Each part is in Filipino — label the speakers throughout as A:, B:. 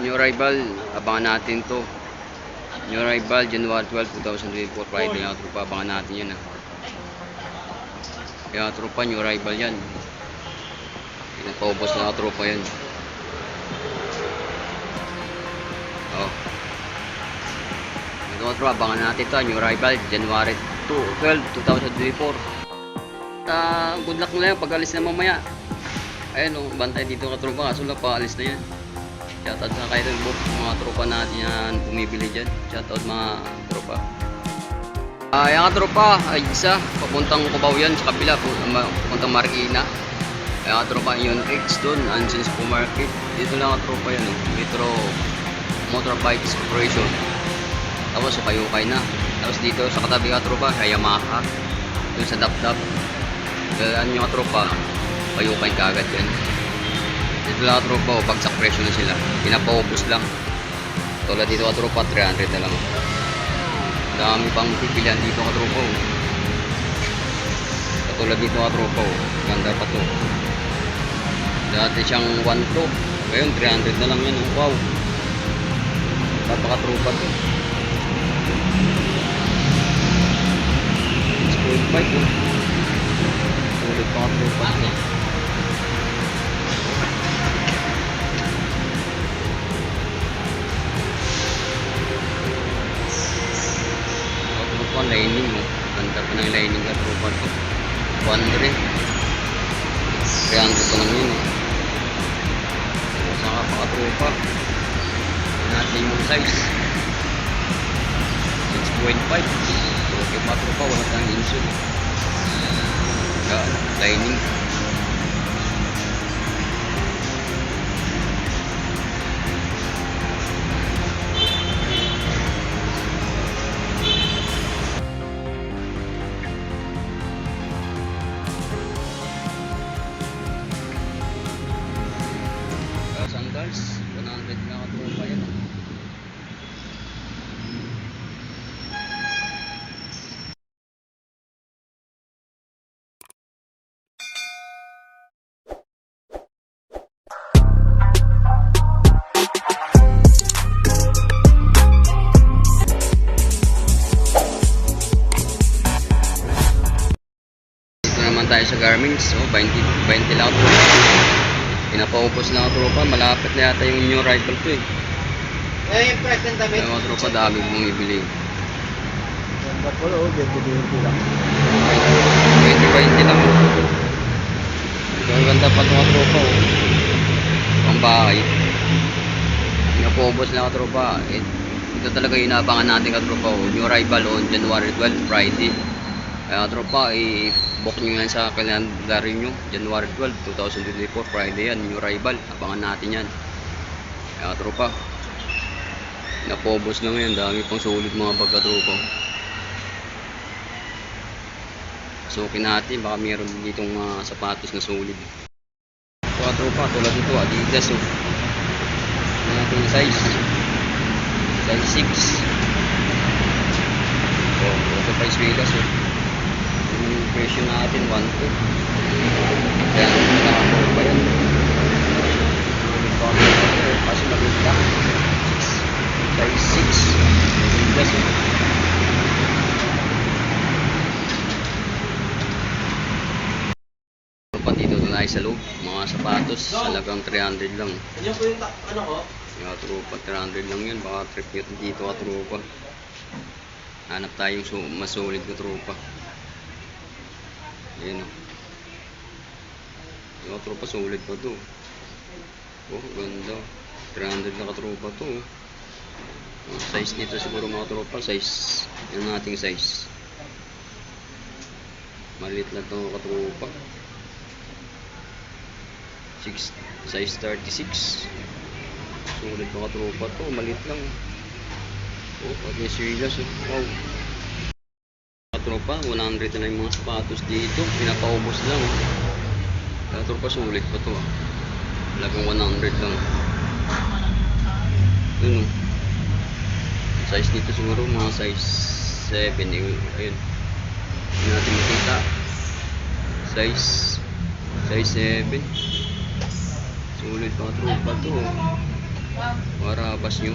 A: new arrival, abangan natin to. New arrival, January 12, 2024, Friday mga tropa, abangan natin yan ah. Kaya tropa, new arrival yan. Pinapaubos na tropa yan. Oh. Ito tropa, abangan natin to, new arrival, January 2, 12, 2024. Ah, good luck na yan pag alis na mamaya. Ayun oh, bantay dito ka tropa, kaso lang paalis na yan. Shoutout sa rin book, mga tropa natin yan bumibili dyan. Shoutout mga tropa. Ah, yan ka tropa, ay isa, papuntang Cubao yan sa kabila, papuntang Marikina. Ka tropa, yun Rix doon, Anson Supermarket. Dito lang ka tropa yan, eh. Metro Motorbikes Corporation. Tapos sa Kayukay na. Tapos dito sa katabi ka tropa, sa Yamaha. Doon sa Dapdap. Kaya yung mga tropa, Kayukay kaagad yan. Dito lang ka tropa, oh, bagsak presyo na sila. Pinapaubos lang. Tulad dito ka tropa, 300 na lang. Dami pang pipilian dito ka tropa. oh. Katulad dito ka tropa, oh. ganda pa to. Dati siyang 1 to. Ngayon 300 na lang yan. Wow. Napaka-tropa to. 6.5 oh. Sulit pa ka-tropa to. Ganda pa ng lining tropa to. 100. 300 pa lang yun eh. Saka pa tropa. Natin yung size. 6.5. Okay pa tropa. Wala tayong insule. Yan. Lining. Naman tayo sa Garments. Oh, 20, 20 lang ito. Pinapaubos na ako tropa. Malapit na yata yung new arrival ko eh.
B: Eh, yung present damit.
A: Kaya mga tropa dami bumibili.
B: Ganda po, oh, ganda lang.
A: 20-20 lang. Ang ganda pa mga tropa oh. Pang bahay. Pinapaubos na ako tropa. Eh, ito talaga yung inaabangan natin ka tropa oh. New arrival on January 12, Friday. Kaya tropa, i-book nyo yan sa kalendary nyo. January 12, 2024, Friday yan. New arrival. Abangan natin yan. Kaya tropa. Napobos na ngayon. Dami pang sulit mga pagkatropa. Sukin natin. Baka meron ditong mga sapatos na sulit. Ka tropa. Tulad ito. Adidas. Oh. Natin size? Size 6. Oh, ito pa yung Vegas. Oh. Presyo natin 1 to. Kaya nakakapag pa yan. Kasi. Size 6. Vegas. Oh. Ito pa dito tayo sa loob. Mga sapatos. Talagang 300 lang.
B: Yan po yung, ano ko?
A: Yung trupa, 300 lang yun. Baka trip nyo dito ka trupa. Hanap tayong mas solid na trupa. Yan o. Yung trupa, solid pa to. Oh, ganda. 300 na katrupa to. oh. Ang size nito siguro mga tropa, size, yung nating size. Maliit lang to katrupa. 6, size 36. Sulit mga tropa to, maliit lang. Oh, may serious, oh. wow. Tropa, 100 na yung mga sapatos dito. Pinapaubos lang. Oh. Mga tropa, sulit pa to. Ah. Talagang 100 lang. Yun oh. Size dito siguro mga size 7. Eh. Ayun. Hindi natin makita. Size size 7. Sulit mga tropa to. oh. Marabas nyo.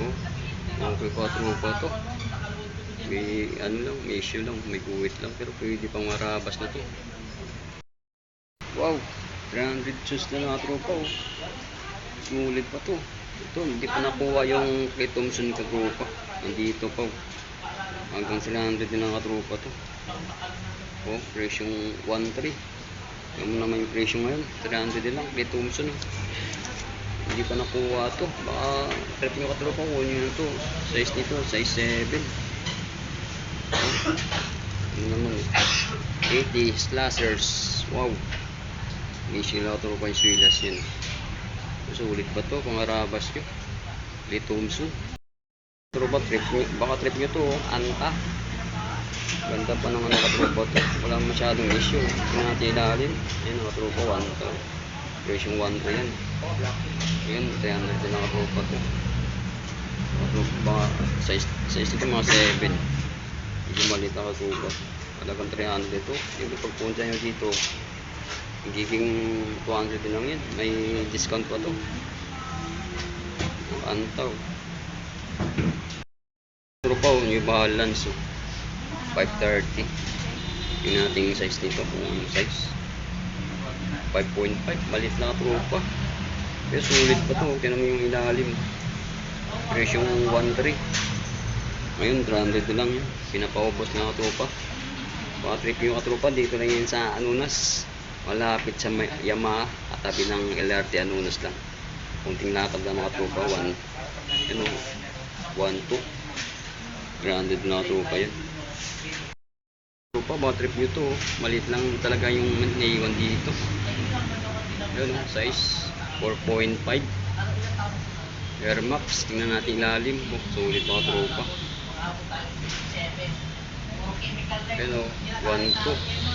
A: Oh, okay pa trupa to. May ano lang, may issue lang, may guwit lang, pero pwede pang marabas na to. Wow, 300 shoes na mga tropa oh. Sulit pa to. Ito, hindi pa nakuha yung kay Thompson katrupa. Nandito pa oh. Hanggang 300 din ang katrupa to. Oh, presyong 1.3. Yung naman yung presyo ngayon, 300 din lang. Kay Thompson oh. Hindi pa nakuha to. Baka trip nyo katrupa, kunin nyo na to. Size nito, size 7. Ano naman eh. 80 slashers. Wow. Katrupa yung swilas yun. Sulit ba to? Pangarabas nyo. Pero ba trip nyo? Baka trip nyo to, oh. anta. Ganda pa naman ang katrupa to. Walang masyadong issue. Tingnan natin ilalim. Ayan, ang katrupa, anta. Version 1 to yan. Ayan, 300 din ang katrupa to. Baka size, size nito mga 7. Maliit ang katrupa. Talagang 300 ito. Yung pagpunta nyo dito, magiging 200 din lang yan. May discount pa to. Antaw. Trupaw, New Balance. Oh. 530. Yung nating size nito, kung anong size. 5.5. Malit na trupa. Pero sulit pa to. Tinan mo yung ilalim. Presyong 1.3. Ngayon, 300 lang yan. Pinapaubos na katrupa. Baka trip yung katrupa. Dito lang yan sa Anunas. Malapit sa Yamaha. At tabi ng LRT Anunas lang. Kunting lakad lang mga trupa. 1, ano, 1, 2. 300 na trupa yan. Trupa, baka trip nyo to. Maliit lang talaga yung naiwan dito. Yun, oh, size 4.5. Air Max, tingnan natin ilalim. Oh, sulit mga tropa. Pero, 1, 2.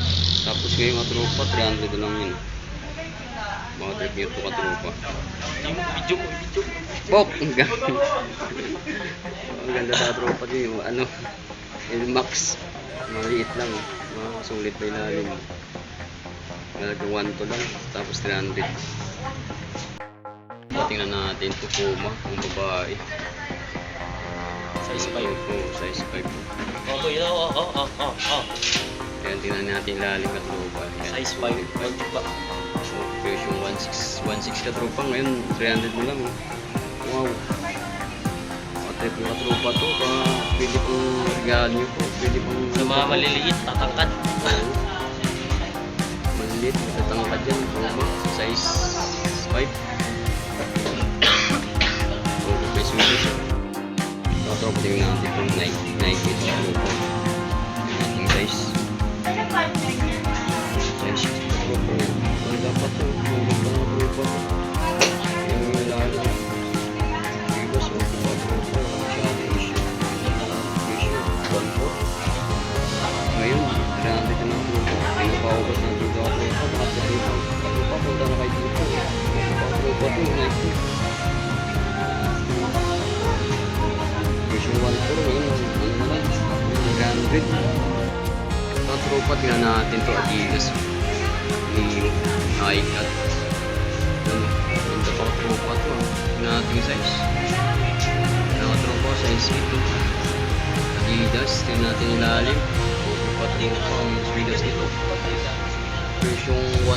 A: Tapos ngayon mga tropa, 300 lang yun. Mga trip nyo to ka tropa.
B: Video ko, video ko.
A: Pok! Ang ganda. Ang ganda sa tropa din yung ano, Air Max. Maliit lang. oh. Mga sulit pa ilalim. Talagang 1 to lang. Tapos 300. Tingnan natin ito Puma, kung babae.
B: Size 5.
A: Oo, size 5.
B: Oh, boy, oh, oh, oh, oh, oh.
A: Ayan, tingnan natin lalim tropa. Ayan.
B: Size 5. Pwede ba?
A: So, presyo 1.6 1.6 ka tropa. Ngayon, 300 mo lang. Oh. Wow. Matrip yung katropa to. Pa, pwede pong regalo nyo po. Pwede pong...
B: Sa mga maliliit, tatangkad.
A: Oo. Maliit, matatangkad yan. Tropa. Size 5. Oo, may Swedish. Ito, tingnan natin itong Nike. Nike ito. Yung ating size. Size tropa. Ang dapat to. Tulog pa ng tropa. Yung ilalim. Ibas o tropa. Tropa. Masyado issue. Issue. One four. Ngayon, 300 na lang tropa. Pinapaubos ng dito ako. Tropa, bakit dito? Tropa, punta na kayo dito. Tropa, tropa to. Nike. Tropa, tingnan natin to Adidas. Neo, iCat. Ano, ganda pa tropa to. natin yung size. Tingnan tropa, size 8 Adidas, tingnan natin ilalim. Pati na ang Adidas nito. Version 1.4.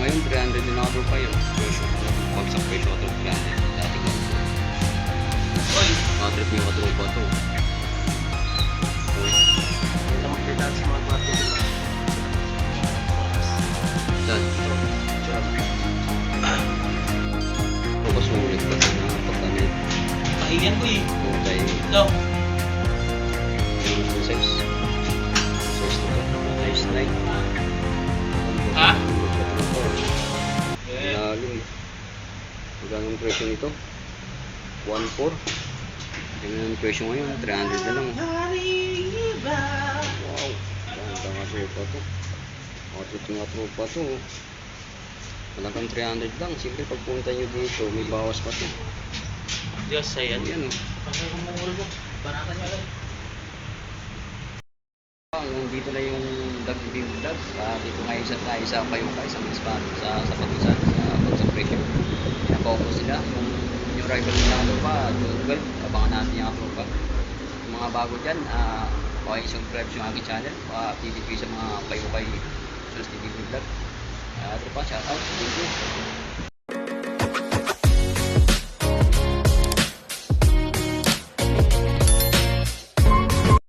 A: Ngayon, 300 din ako tropa yun. Version, presyo ka to, 300. Dati 1.4.
B: Oy,
A: Mga trip yung katropa to. Nito? 1.4. Tingnan ang presyo ngayon. 300 na lang. Wow. Ganda nga tropa to. Trip nga tropa to. Talagang 300 lang. Siyempre pagpunta nyo dito, may bawas pa to.
B: Diyos sa yan.
A: O.
B: Banatan niya lang.
A: Hanggang dito na yung vlog video vlog. Ah, dito ngayon sa tayo sa kayo kayo sa Miss Pan sa sa Nakaupo sila. Kung yung rival nila ano pa, 12, abangan natin yung upload pa. Yung mga bago dyan, uh, okay, subscribe sa aking channel. Pakapili uh, kayo sa mga kayo kay Solos TV Vlog. Uh, ito pa, shoutout. Thank you.